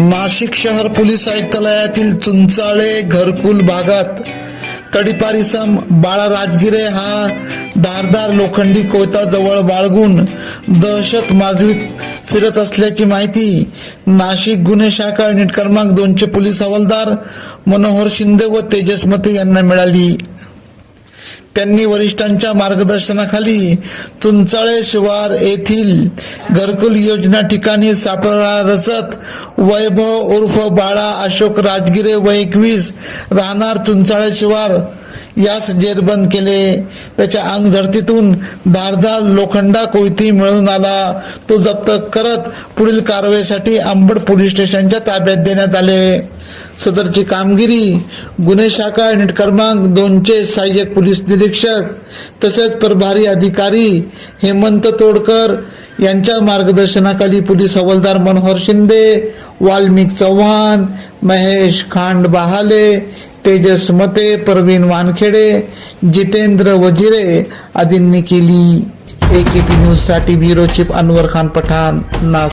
नाशिक शहर पोलीस आयुक्तालयातील चुंचाळे घरकुल भागात तडीपारीसम बाळा राजगिरे हा धारदार लोखंडी कोयताजवळ बाळगून दहशत माजवीत फिरत असल्याची माहिती नाशिक गुन्हे शाखा युनिट क्रमांक दोनचे पोलीस हवालदार मनोहर शिंदे व तेजस्मती यांना मिळाली. त्यांनी वरिष्ठांच्या मार्गदर्शनाखाली तुंचाळे शिवार येथील घरकुल योजना ठिकाणी सापळा रचत वैभव उर्फ बाळा अशोक राजगिरे व एकवीस राहणार तुंचाळे शिवार यास जेरबंद केले. त्याच्या अंगझडतीतून धारदार लोखंडा कोयती मिळून आला. तो जप्त करत पुढील कारवाईसाठी अंबड पोलीस स्टेशनच्या ताब्यात देण्यात आले. सदरची कामगिरी गुन्हे शाखा युनिट क्रमांक दोनचे सहाय्यक पोलीस निरीक्षक तसेच प्रभारी अधिकारी हेमंत तोडकर यांच्या मार्गदर्शनाखाली पोलीस हवालदार मनोहर शिंदे वाल्मिक चव्हाण महेश खांड बहाले तेजस मते प्रवीण वानखेडे जितेंद्र वजिरे आदींनी केली. एकेपी न्यूजसाठी ब्युरो चीफ अनवर खान पठाण नास